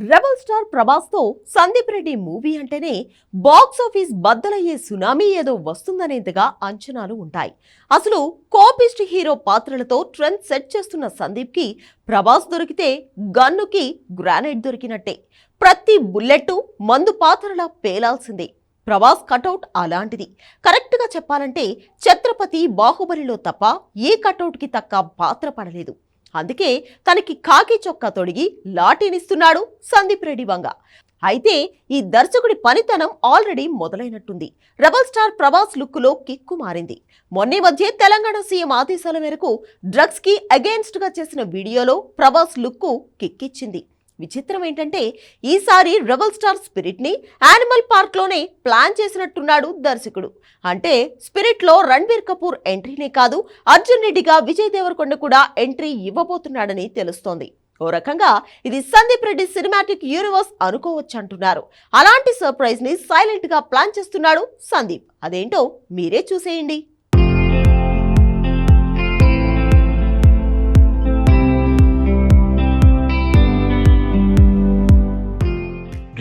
Rebel star ప్రభాస్తో Sandeep Reddy movie అంటేనే box office బద్దలయ్యే సునామీ ఏదో వస్తుందనేంతగా అంచనాలు ఉంటాయి. అసలు కోపిస్ట్ హీరో పాత్రలతో ట్రెండ్ సెట్ చేస్తున్న సందీప్కి ప్రభాస్ దొరికితే గన్నుకి గ్రానైట్ దొరికినట్టే. ప్రతి బుల్లెట్టు మందు పాత్రలా పేలాల్సిందే. ప్రభాస్ కటౌట్ అలాంటిది. కరెక్ట్గా చెప్పాలంటే ఛత్రపతి బాహుబలిలో తప్ప ఏ కటౌట్కి తక్క పాత్ర పడలేదు. అందుకే తనకి కాకి చొక్కా తొడిగి లాఠీనిస్తున్నాడు సందీప్ రెడ్డి వంగ. అయితే ఈ దర్శకుడి పనితనం ఆల్రెడీ మొదలైనట్టుంది. రెబల్ స్టార్ ప్రభాస్ లుక్లో కిక్కు మారింది. మొన్నే మధ్య తెలంగాణ సీఎం ఆదేశాల మేరకు డ్రగ్స్కి అగేన్స్ట్గా చేసిన వీడియోలో ప్రభాస్ లుక్కు కిక్కిచ్చింది. విచిత్రం ఏంటంటే ఈసారి రెబల్ స్టార్ స్పిరిట్ని యానిమల్ పార్క్లోనే ప్లాన్ చేసినట్టున్నాడు దర్శకుడు. అంటే స్పిరిట్లో రణ్బీర్ కపూర్ ఎంట్రీనే కాదు అర్జున్ రెడ్డిగా విజయ్ దేవరకొండ కూడా ఎంట్రీ ఇవ్వబోతున్నాడని తెలుస్తోంది. ఓ రకంగా ఇది సందీప్ రెడ్డి సినిమాటిక్ యూనివర్స్ అనుకోవచ్చు అంటున్నారు అలాంటి సర్ప్రైజ్ని సైలెంట్గా ప్లాన్ చేస్తున్నాడు సందీప్. అదేంటో మీరే చూసేయండి.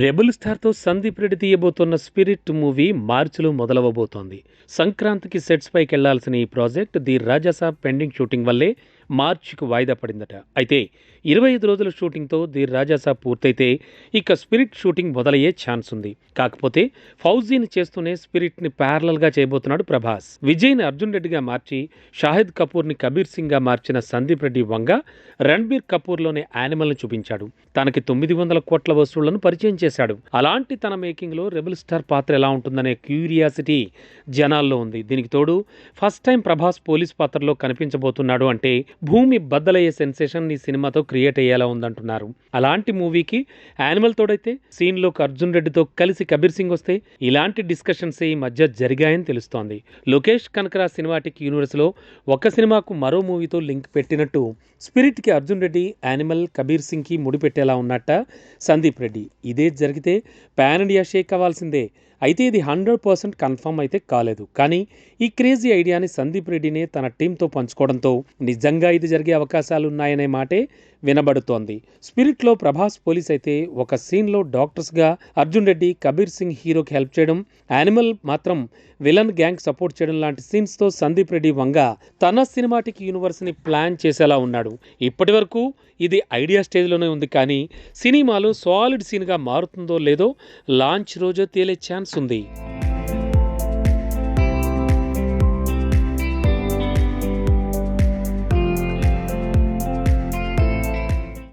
రెబుల్ స్టార్తో సందీప్ రెడ్డి తీయబోతున్న స్పిరిట్ మూవీ మార్చిలో మొదలవబోతోంది. సంక్రాంతికి సెట్స్ పైకి వెళ్ళాల్సిన ఈ project the Rajasaab pending shooting వల్లే మార్చికి వాయిదా పడిందట. అయితే ఇరవై ఐదు రోజుల షూటింగ్తో ది రాజాసాబ్ పూర్తయితే ఇక స్పిరిట్ షూటింగ్ మొదలయ్యే ఛాన్స్ ఉంది. కాకపోతే ఫౌజీని చేస్తూనే స్పిరిట్ని ప్యారలల్గా చేయబోతున్నాడు ప్రభాస్. విజయ్ని అర్జున్ రెడ్డిగా మార్చి షాహిద్ కపూర్ని కబీర్ సింగ్గా మార్చిన సందీప్ రెడ్డి వంగ రణ్బీర్ కపూర్లోని యానిమల్ని చూపించాడు. తనకి తొమ్మిది వందల కోట్ల వసూళ్ళను పరిచయం చేశాడు. అలాంటి తన మేకింగ్లో రెబల్ స్టార్ పాత్ర ఎలా ఉంటుందనే క్యూరియాసిటీ జనాల్లో ఉంది. దీనికి తోడు ఫస్ట్ టైం ప్రభాస్ పోలీస్ పాత్రలో కనిపించబోతున్నాడు అంటే భూమి బద్దలయ్యే సెన్సేషన్ ఈ సినిమాతో క్రియేట్ అయ్యేలా ఉందంటున్నారు. అలాంటి మూవీకి యానిమల్ తోడైతే సీన్లోకి అర్జున్ రెడ్డితో కలిసి కబీర్ సింగ్ వస్తే ఇలాంటి డిస్కషన్స్ ఈ మధ్య జరిగాయని తెలుస్తోంది. లోకేష్ కనకరా సినిమాటిక్ యూనివర్స్లో ఒక సినిమాకు మరో మూవీతో లింక్ పెట్టినట్టు స్పిరిట్కి అర్జున్ రెడ్డి యానిమల్ కబీర్ సింగ్కి ముడిపెట్టేలా ఉన్నట్ట సందీప్ రెడ్డి. ఇదే జరిగితే పాన్ ఇండియా షేక్ అవ్వాల్సిందే. అయితే ఇది హండ్రెడ్ పర్సెంట్ కన్ఫర్మ్ అయితే కాలేదు. కానీ ఈ క్రేజీ ఐడియాని సందీప్ రెడ్డినే తన టీంతో పంచుకోవడంతో నిజంగా ఇది జరిగే అవకాశాలు ఉన్నాయనే మాటే వినబడుతోంది. స్పిరిట్లో ప్రభాస్ పోలీస్ అయితే ఒక సీన్లో డాక్టర్స్గా అర్జున్ రెడ్డి కబీర్ సింగ్ హీరోకి హెల్ప్ చేయడం యానిమల్ మాత్రం విలన్ గ్యాంగ్ సపోర్ట్ చేయడం లాంటి సీన్స్తో సందీప్ రెడ్డి వంగ తన సినిమాటిక్ యూనివర్స్ని ప్లాన్ చేసేలా ఉన్నాడు. ఇప్పటి వరకు ఇది ఐడియా స్టేజ్లోనే ఉంది కానీ సినిమాలో సాలిడ్ సీన్గా మారుతుందో లేదో లాంచ్ రోజో తేలే ఛాన్స్ ఉంది